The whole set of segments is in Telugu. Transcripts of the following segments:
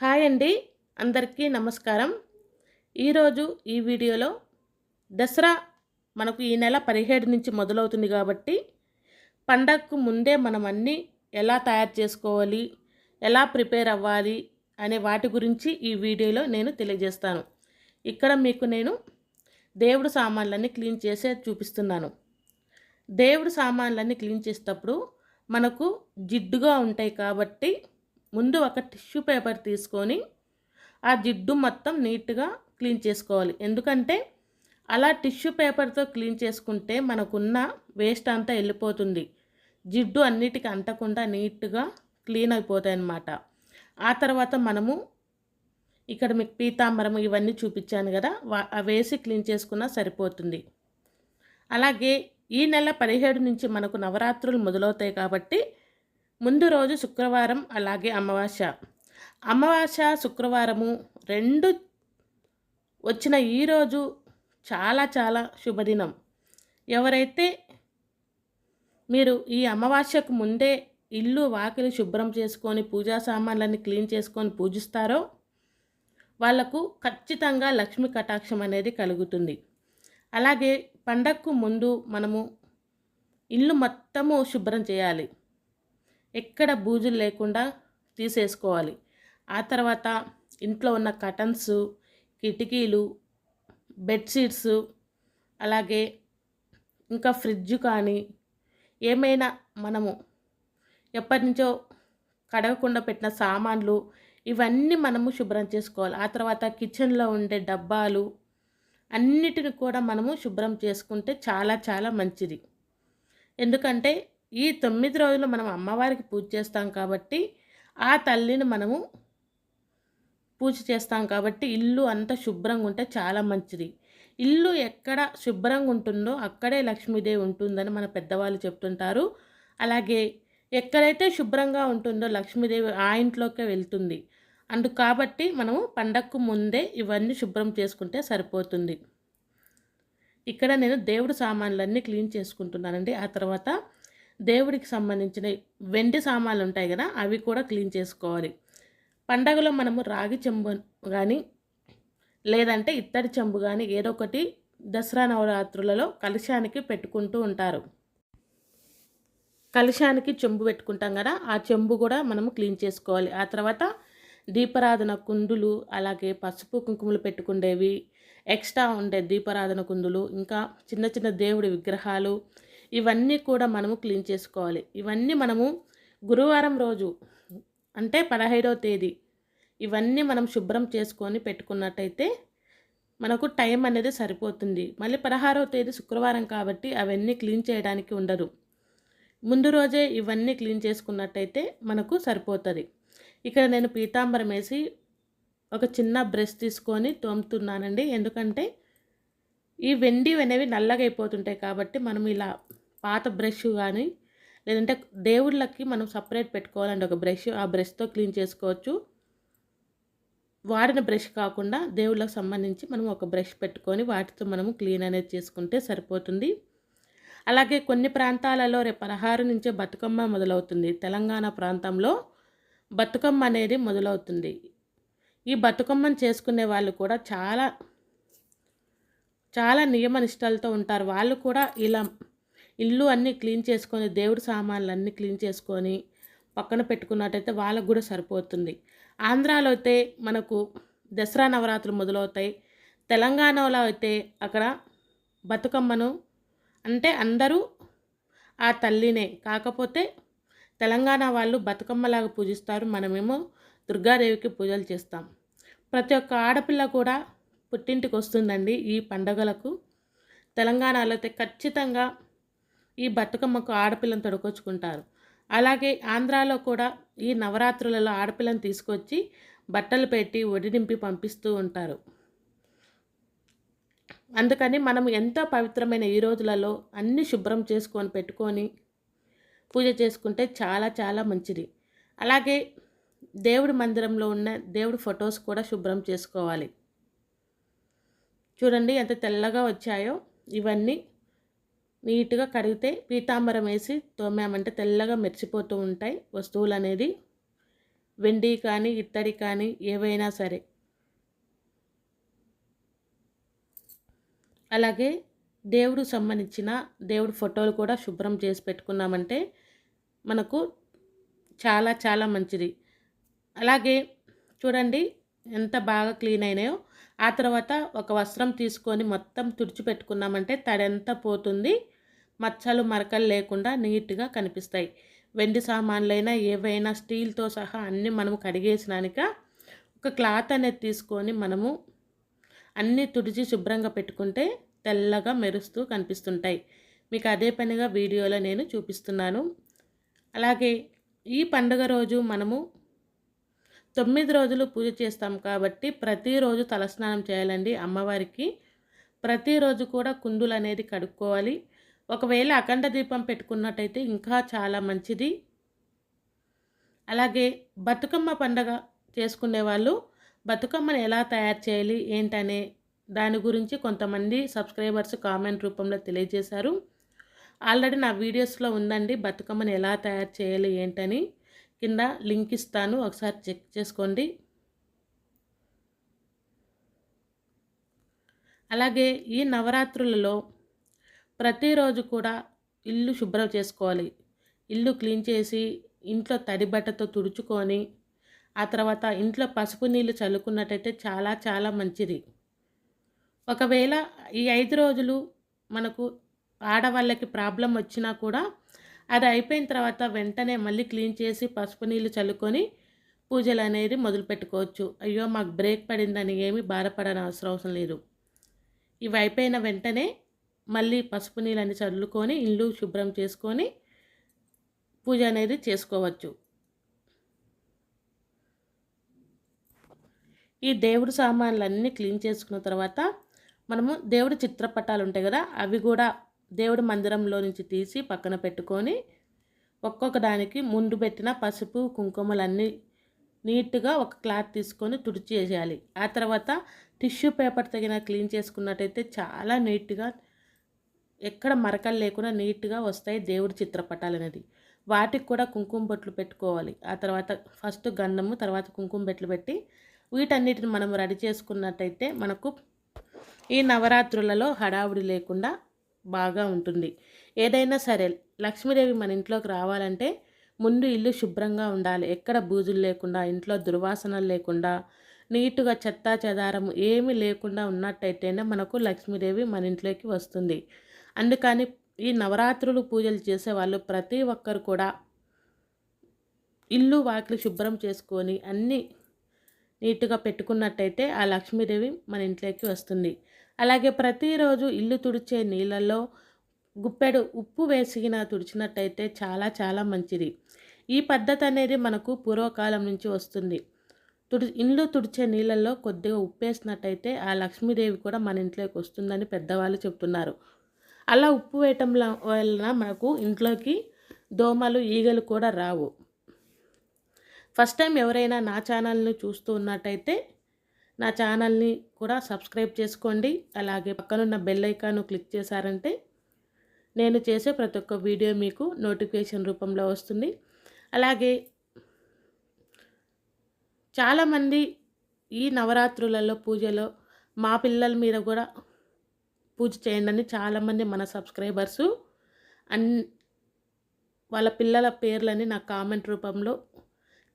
హాయ్ అండి. అందరికీ నమస్కారం. ఈరోజు ఈ వీడియోలో దసరా మనకు ఈ నెల పదిహేడు నుంచి మొదలవుతుంది కాబట్టి పండగకు ముందే మనం అన్నీ ఎలా తయారు చేసుకోవాలి ఎలా ప్రిపేర్ అవ్వాలి అనే వాటి గురించి ఈ వీడియోలో నేను తెలియజేస్తాను. ఇక్కడ మీకు నేను దేవుడు సామాన్లన్నీ క్లీన్ చేసే చూపిస్తున్నాను. దేవుడు సామాన్లన్నీ క్లీన్ చేసేటప్పుడు మనకు జిడ్డుగా ఉంటాయి కాబట్టి ముందు ఒక టిష్యూ పేపర్ తీసుకొని ఆ జిడ్డు మొత్తం నీట్గా క్లీన్ చేసుకోవాలి. ఎందుకంటే అలా టిష్యూ పేపర్తో క్లీన్ చేసుకుంటే మనకున్న వేస్ట్ అంతా వెళ్ళిపోతుంది. జిడ్డు అన్నిటికీ అంటకుండా నీట్గా క్లీన్ అయిపోతాయి అన్నమాట. ఆ తర్వాత మనము ఇక్కడ మీకు పీతాంబరం ఇవన్నీ చూపించాను కదా వా- వేసి క్లీన్ చేసుకున్నా సరిపోతుంది. అలాగే ఈ నెల పదిహేడు నుంచి మనకు నవరాత్రులు మొదలవుతాయి కాబట్టి ముందు రోజు శుక్రవారం అలాగే అమావాస్య. అమావాస్య శుక్రవారము రెండు వచ్చిన ఈరోజు చాలా చాలా శుభదినం. ఎవరైతే మీరు ఈ అమావాస్యకు ముందే ఇల్లు వాకిలి శుభ్రం చేసుకొని పూజా సామాన్లన్నీ క్లీన్ చేసుకొని పూజిస్తారో వాళ్ళకు ఖచ్చితంగా లక్ష్మీ కటాక్షం అనేది కలుగుతుంది. అలాగే పండగకు ముందు మనము ఇల్లు మొత్తము శుభ్రం చేయాలి. ఎక్కడ బూజులు లేకుండా తీసేసుకోవాలి. ఆ తర్వాత ఇంట్లో ఉన్న కటన్స్ కిటికీలు బెడ్షీట్స్ అలాగే ఇంకా ఫ్రిడ్జ్ కానీ ఏమైనా మనము ఎప్పటి నుంచో కడగకుండా పెట్టిన సామాన్లు ఇవన్నీ మనము శుభ్రం చేసుకోవాలి. ఆ తర్వాత కిచెన్లో ఉండే డబ్బాలు అన్నిటిని కూడా మనము శుభ్రం చేసుకుంటే చాలా చాలా మంచిది. ఎందుకంటే ఈ తొమ్మిది రోజులు మనం అమ్మవారికి పూజ చేస్తాం కాబట్టి ఆ తల్లిని మనము పూజ చేస్తాం కాబట్టి ఇల్లు అంతా శుభ్రంగా ఉంటే చాలా మంచిది. ఇల్లు ఎక్కడ శుభ్రంగా ఉంటుందో అక్కడే లక్ష్మీదేవి ఉంటుందని మన పెద్దవాళ్ళు చెప్తుంటారు. అలాగే ఎక్కడైతే శుభ్రంగా ఉంటుందో లక్ష్మీదేవి ఆ ఇంట్లోకే వెళ్తుంది. అందు కాబట్టి మనము పండగకు ముందే ఇవన్నీ శుభ్రం చేసుకుంటే సరిపోతుంది. ఇక్కడ నేను దేవుడు సామాన్లన్నీ క్లీన్ చేసుకుంటున్నానండి. ఆ తర్వాత దేవుడికి సంబంధించిన వెండి సామాన్లు ఉంటాయి కదా అవి కూడా క్లీన్ చేసుకోవాలి. పండగలో మనము రాగి చెంబు కానీ లేదంటే ఇత్తడి చెంబు కానీ ఏదో ఒకటి దసరా నవరాత్రులలో కలశానికి పెట్టుకుంటూ ఉంటారు. కలశానికి చెంబు పెట్టుకుంటాం కదా ఆ చెంబు కూడా మనము క్లీన్ చేసుకోవాలి. ఆ తర్వాత దీపారాధన కుందులు అలాగే పసుపు కుంకుమలు పెట్టుకుండేవి ఎక్స్ట్రా ఉండే దీపారాధన కుందులు ఇంకా చిన్న చిన్న దేవుడి విగ్రహాలు ఇవన్నీ కూడా మనము క్లీన్ చేసుకోవాలి. ఇవన్నీ మనము గురువారం రోజు అంటే పదహైదవ తేదీ ఇవన్నీ మనం శుభ్రం చేసుకొని పెట్టుకున్నట్టయితే మనకు టైం అనేది సరిపోతుంది. మళ్ళీ పదహారవ తేదీ శుక్రవారం కాబట్టి అవన్నీ క్లీన్ చేయడానికి ఉండదు. ముందు రోజే ఇవన్నీ క్లీన్ చేసుకున్నట్టయితే మనకు సరిపోతుంది. ఇక్కడ నేను పీతాంబరం వేసి ఒక చిన్న బ్రష్ తీసుకొని తోముతున్నానండి. ఎందుకంటే ఈ వెండి అనేవి నల్లగా అయిపోతుంటాయి కాబట్టి మనం ఇలా పాత బ్రష్ కానీ లేదంటే దేవుళ్ళకి మనం సపరేట్ పెట్టుకోవాలండి ఒక బ్రష్ ఆ బ్రష్తో క్లీన్ చేసుకోవచ్చు. వాడిన బ్రష్ కాకుండా దేవుళ్ళకి సంబంధించి మనం ఒక బ్రష్ పెట్టుకొని వాటితో మనము క్లీన్ అనేది చేసుకుంటే సరిపోతుంది. అలాగే కొన్ని ప్రాంతాలలో రేపు పదహారు నుంచే బతుకమ్మ మొదలవుతుంది. తెలంగాణ ప్రాంతంలో బతుకమ్మ అనేది మొదలవుతుంది. ఈ బతుకమ్మను చేసుకునే వాళ్ళు కూడా చాలా చాలా నియమ నిష్టలతో ఉంటారు. వాళ్ళు కూడా ఇలా ఇల్లు అన్నీ క్లీన్ చేసుకొని దేవుడి సామాన్లు అన్నీ క్లీన్ చేసుకొని పక్కన పెట్టుకున్నట్టయితే వాళ్ళకు కూడా సరిపోతుంది. ఆంధ్రాలో అయితే మనకు దసరా నవరాత్రులు మొదలవుతాయి. తెలంగాణలో అయితే అక్కడ బతుకమ్మను అంటే అందరూ ఆ తల్లినే. కాకపోతే తెలంగాణ వాళ్ళు బతుకమ్మలాగా పూజిస్తారు. మనమేమో దుర్గాదేవికి పూజలు చేస్తాం. ప్రతి ఒక్క ఆడపిల్ల కూడా పుట్టింటికి వస్తుందండి ఈ పండగలకు. తెలంగాణలో అయితే ఖచ్చితంగా ఈ బతుకమ్మకు ఆడపిల్లను తొడుకొచ్చుకుంటారు. అలాగే ఆంధ్రాలో కూడా ఈ నవరాత్రులలో ఆడపిల్లని తీసుకొచ్చి బట్టలు పెట్టి ఒడి నింపి పంపిస్తూ ఉంటారు. అందుకని మనం ఎంతో పవిత్రమైన ఈ రోజులలో అన్ని శుభ్రం చేసుకొని పెట్టుకొని పూజ చేసుకుంటే చాలా చాలా మంచిది. అలాగే దేవుడి మందిరంలో ఉన్న దేవుడి ఫొటోస్ కూడా శుభ్రం చేసుకోవాలి. చూడండి ఎంత తెల్లగా వచ్చాయో ఇవన్నీ. నీట్గా కడిగితే పీతాంబరం వేసి తోమామంటే తెల్లగా మెరిచిపోతూ ఉంటాయి వస్తువులు అనేది వెండి కానీ ఇత్తడి కానీ ఏవైనా సరే. అలాగే దేవుడు సంబంధించిన దేవుడి ఫోటోలు కూడా శుభ్రం చేసి పెట్టుకున్నామంటే మనకు చాలా చాలా మంచిది. అలాగే చూడండి ఎంత బాగా క్లీన్ అయినాయో. ఆ తర్వాత ఒక వస్త్రం తీసుకొని మొత్తం తుడిచిపెట్టుకున్నామంటే తడంతా పోతుంది. మచ్చలు మరకలు లేకుండా నీట్గా కనిపిస్తాయి. వెండి సామాన్లైనా ఏవైనా స్టీల్తో సహా అన్నీ మనము కడిగేసినాక ఒక క్లాత్ అనేది తీసుకొని మనము అన్నీ తుడిచి శుభ్రంగా పెట్టుకుంటే తెల్లగా మెరుస్తూ కనిపిస్తుంటాయి. మీకు అదే పనిగా వీడియోలో నేను చూపిస్తున్నాను. అలాగే ఈ పండుగ రోజు మనము తొమ్మిది రోజులు పూజ చేస్తాం కాబట్టి ప్రతిరోజు తలస్నానం చేయాలండి అమ్మవారికి. ప్రతిరోజు కూడా కుందులు అనేది కడుక్కోవాలి. ఒకవేళ అఖండ దీపం పెట్టుకున్నట్టయితే ఇంకా చాలా మంచిది. అలాగే బతుకమ్మ పండగ చేసుకునే వాళ్ళు బతుకమ్మను ఎలా తయారు చేయాలి ఏంటనే దాని గురించి కొంతమంది సబ్స్క్రైబర్స్ కామెంట్ రూపంలో తెలియజేశారు. ఆల్రెడీ నా వీడియోస్లో ఉందండి బతుకమ్మను ఎలా తయారు చేయాలి ఏంటని. కింద లింక్ ఇస్తాను. ఒకసారి చెక్ చేసుకోండి. అలాగే ఈ నవరాత్రులలో ప్రతిరోజు కూడా ఇల్లు శుభ్రం చేసుకోవాలి. ఇల్లు క్లీన్ చేసి ఇంట్లో తడి బట్టతో తుడుచుకొని ఆ తర్వాత ఇంట్లో పసుపు నీళ్ళు చల్లుకున్నట్టయితే చాలా చాలా మంచిది. ఒకవేళ ఈ ఐదు రోజులు మనకు ఆడవాళ్ళకి ప్రాబ్లం వచ్చినా కూడా అది అయిపోయిన తర్వాత వెంటనే మళ్ళీ క్లీన్ చేసి పసుపు నీళ్ళు చల్లుకొని పూజలు అనేది మొదలు పెట్టుకోవచ్చు. అయ్యో మాకు బ్రేక్ పడిందని ఏమీ బాధపడని అవసరం అవసరం లేదు. ఇవి అయిపోయిన వెంటనే మళ్ళీ పసుపు నీళ్ళని చల్లుకొని ఇల్లు శుభ్రం చేసుకొని పూజ అనేది చేసుకోవచ్చు. ఈ దేవుడు సామాన్లు అన్నీ క్లీన్ చేసుకున్న తర్వాత మనము దేవుడి చిత్రపటాలు ఉంటాయి కదా అవి కూడా దేవుడి మందిరంలో నుంచి తీసి పక్కన పెట్టుకొని ఒక్కొక్క దానికి ముందు పెట్టిన పసుపు కుంకుమలన్నీ నీట్గా ఒక క్లాత్ తీసుకొని తుడిచి వేసేయాలి ఆ తర్వాత టిష్యూ పేపర్ తగిన క్లీన్ చేసుకున్నట్టయితే చాలా నీట్గా ఎక్కడ మరకలు లేకుండా నీట్గా వస్తాయి దేవుడి చిత్రపటాలు అనేది. వాటికి కూడా కుంకుమ బొట్లు పెట్టుకోవాలి. ఆ తర్వాత ఫస్ట్ గంధము తర్వాత కుంకుమ బొట్లు పెట్టి వీటన్నిటిని మనం రెడీ చేసుకున్నట్టయితే మనకు ఈ నవరాత్రులలో హడావుడి లేకుండా బాగా ఉంటుంది. ఏదైనా సరే లక్ష్మీదేవి మన ఇంట్లోకి రావాలంటే ముందు ఇల్లు శుభ్రంగా ఉండాలి. ఎక్కడ బూజులు లేకుండా ఇంట్లో దుర్వాసనలు లేకుండా నీటుగా చెత్త చెదారం ఏమీ లేకుండా ఉన్నట్టయితేనే మనకు లక్ష్మీదేవి మన ఇంట్లోకి వస్తుంది. అందుకని ఈ నవరాత్రులు పూజలు చేసే వాళ్ళు ప్రతి ఒక్కరు కూడా ఇల్లు వాకిలు శుభ్రం చేసుకొని అన్నీ నీట్గా పెట్టుకున్నట్టయితే ఆ లక్ష్మీదేవి మన ఇంట్లోకి వస్తుంది. అలాగే ప్రతిరోజు ఇల్లు తుడిచే నీళ్ళల్లో గుప్పెడు ఉప్పు వేసిన తుడిచినట్టయితే చాలా చాలా మంచిది. ఈ పద్ధతి అనేది మనకు పూర్వకాలం నుంచి వస్తుంది. తుడి ఇల్లు తుడిచే నీళ్ళల్లో కొద్దిగా ఉప్పేసినట్టయితే ఆ లక్ష్మీదేవి కూడా మన ఇంట్లోకి వస్తుందని పెద్దవాళ్ళు చెప్తున్నారు. అలా ఉప్పు వేయటం వలన మనకు ఇంట్లోకి దోమలు ఈగలు కూడా రావు. ఫస్ట్ టైం ఎవరైనా నా ఛానల్ని చూస్తూ ఉన్నట్టయితే నా ఛానల్ని కూడా సబ్స్క్రైబ్ చేసుకోండి. అలాగే పక్కనున్న బెల్ ఐకాను క్లిక్ చేశారంటే నేను చేసే ప్రతి ఒక్క వీడియో మీకు నోటిఫికేషన్ రూపంలో వస్తుంది. అలాగే చాలామంది ఈ నవరాత్రులలో పూజలో మా పిల్లల మీద కూడా పూజ చేయండి అని చాలామంది మన సబ్స్క్రైబర్సు. అన్ వాళ్ళ పిల్లల పేర్లని నా కామెంట్ రూపంలో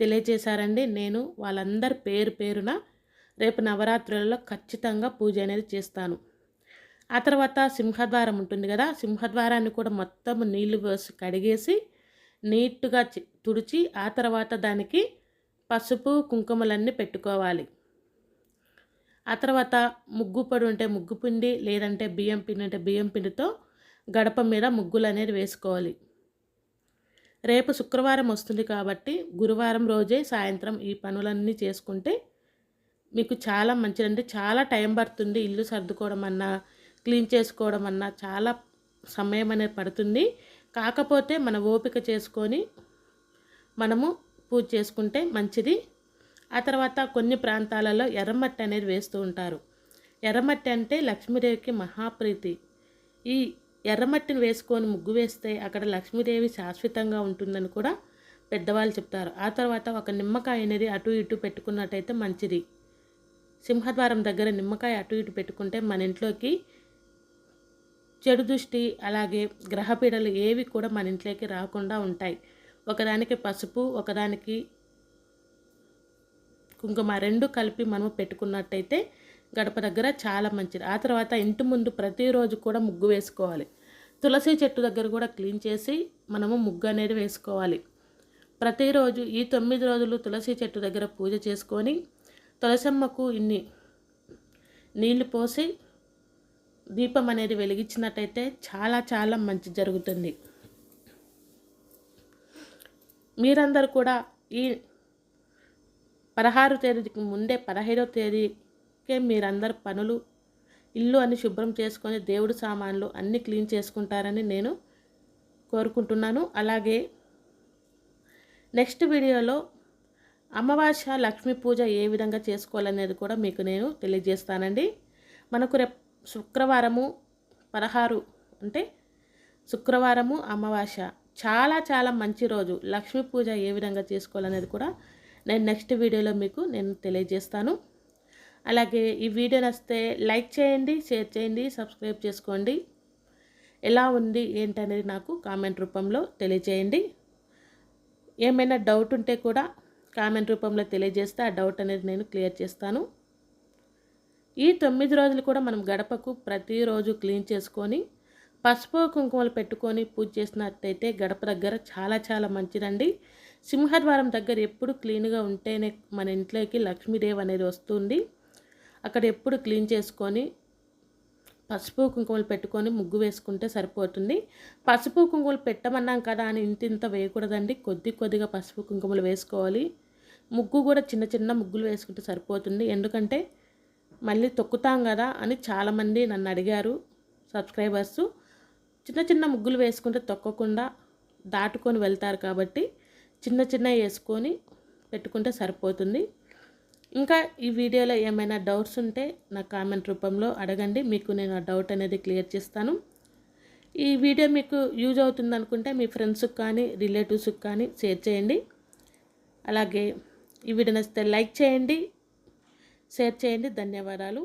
తెలియజేశారండి. నేను వాళ్ళందరి పేరు పేరున రేపు నవరాత్రులలో ఖచ్చితంగా పూజ అనేది చేస్తాను. ఆ తర్వాత సింహద్వారం ఉంటుంది కదా సింహద్వారాన్ని కూడా మొత్తం నీళ్ళు వేసి కడిగేసి నీట్గా తుడిచి ఆ తర్వాత దానికి పసుపు కుంకుమలన్నీ పెట్టుకోవాలి. ఆ తర్వాత ముగ్గు పొడి ఉంటే ముగ్గు పిండి లేదంటే బియ్యం పిండి అంటే బియ్యం పిండితో గడప మీద ముగ్గులు అనేది వేసుకోవాలి. రేపు శుక్రవారం వస్తుంది కాబట్టి గురువారం రోజే సాయంత్రం ఈ పనులన్నీ చేసుకుంటే మీకు చాలా మంచిదండి. చాలా టైం పడుతుంది ఇల్లు సర్దుకోవడం అన్నా క్లీన్ చేసుకోవడం అన్నా చాలా సమయం అనేది పడుతుంది. కాకపోతే మన ఓపిక చేసుకొని మనము పూజ చేసుకుంటే మంచిది. ఆ తర్వాత కొన్ని ప్రాంతాలలో ఎర్రమట్టి అనేది వేస్తూ ఉంటారు. ఎర్రమట్టి అంటే లక్ష్మీదేవికి మహాప్రీతి. ఈ ఎర్రమట్టిని వేసుకొని ముగ్గు వేస్తే అక్కడ లక్ష్మీదేవి శాశ్వతంగా ఉంటుందని కూడా పెద్దవాళ్ళు చెప్తారు. ఆ తర్వాత ఒక నిమ్మకాయ అనేది అటు ఇటు పెట్టుకున్నట్టయితే మంచిది. సింహద్వారం దగ్గర నిమ్మకాయ అటు ఇటు పెట్టుకుంటే మన ఇంట్లోకి చెడు దృష్టి అలాగే గ్రహపీడలు ఏవి కూడా మన ఇంట్లోకి రాకుండా ఉంటాయి. ఒకదానికి పసుపు ఒకదానికి కుంకుమ రెండు కలిపి మనము పెట్టుకున్నట్టయితే గడప దగ్గర చాలా మంచిది. ఆ తర్వాత ఇంటి ముందు ప్రతిరోజు కూడా ముగ్గు వేసుకోవాలి. తులసి చెట్టు దగ్గర కూడా క్లీన్ చేసి మనము ముగ్గు అనేది వేసుకోవాలి. ప్రతిరోజు ఈ తొమ్మిది రోజులు తులసి చెట్టు దగ్గర పూజ చేసుకొని తులసమ్మకు ఇన్ని నీళ్ళు పోసి దీపం అనేది వెలిగించినట్టయితే చాలా చాలా మంచి జరుగుతుంది. మీరందరూ కూడా ఈ పదహారు తేదీకి ముందే పదహైదవ తేదీకే మీరందరు పనులు ఇల్లు అని శుభ్రం చేసుకొని దేవుడు సామాన్లు అన్నీ క్లీన్ చేసుకుంటారని నేను కోరుకుంటున్నాను. అలాగే నెక్స్ట్ వీడియోలో అమావాస్య లక్ష్మీ పూజ ఏ విధంగా చేసుకోవాలనేది కూడా మీకు నేను తెలియజేస్తానండి. మనకు రేపు శుక్రవారము పదహారు అంటే శుక్రవారము అమావాస్య. చాలా చాలా మంచి రోజు. లక్ష్మీ పూజ ఏ విధంగా చేసుకోవాలనేది కూడా నేను నెక్స్ట్ వీడియోలో మీకు నేను తెలియజేస్తాను. అలాగే ఈ వీడియో నచ్చితే లైక్ చేయండి షేర్ చేయండి సబ్స్క్రైబ్ చేసుకోండి. ఎలా ఉంది ఏంటనేది నాకు కామెంట్ రూపంలో తెలియజేయండి. ఏమైనా డౌట్ ఉంటే కూడా కామెంట్ రూపంలో తెలియజేస్తే ఆ డౌట్ అనేది నేను క్లియర్ చేస్తాను. ఈ తొమ్మిది రోజులు కూడా మనం గడపకు ప్రతిరోజు క్లీన్ చేసుకొని పసుపు కుంకుమలు పెట్టుకొని పూజ చేసినట్టయితే గడప దగ్గర చాలా చాలా మంచిదండి. సింహద్వారం దగ్గర ఎప్పుడు క్లీన్గా ఉంటేనే మన ఇంట్లోకి లక్ష్మీదేవి అనేది వస్తుంది. అక్కడ ఎప్పుడు క్లీన్ చేసుకొని పసుపు కుంకుమలు పెట్టుకొని ముగ్గు వేసుకుంటే సరిపోతుంది. పసుపు కుంకుమలు పెట్టమన్నాం కదా అని ఇంత ఇంత వేయకూడదండి. కొద్ది కొద్దిగా పసుపు కుంకుమలు వేసుకోవాలి. ముగ్గు కూడా చిన్న చిన్న ముగ్గులు వేసుకుంటే సరిపోతుంది. ఎందుకంటే మళ్ళీ తొక్కుతాం కదా అని చాలామంది నన్ను అడిగారు సబ్స్క్రైబర్స్. చిన్న చిన్న ముగ్గులు వేసుకుంటే తొక్కకుండా దాటుకొని వెళ్తారు కాబట్టి చిన్న చిన్న వేసుకొని పెట్టుకుంటే సరిపోతుంది. ఇంకా ఈ వీడియోలో ఏమైనా డౌట్స్ ఉంటే నా కామెంట్ రూపంలో అడగండి. మీకు నేను ఆ డౌట్ అనేది క్లియర్ చేస్తాను. ఈ వీడియో మీకు యూజ్ అవుతుంది అనుకుంటే మీ ఫ్రెండ్స్కి కానీ రిలేటివ్స్కి కానీ షేర్ చేయండి. అలాగే ఈ వీడియో నచ్చితే లైక్ చేయండి. షేర్ చేయండి. ధన్యవాదాలు.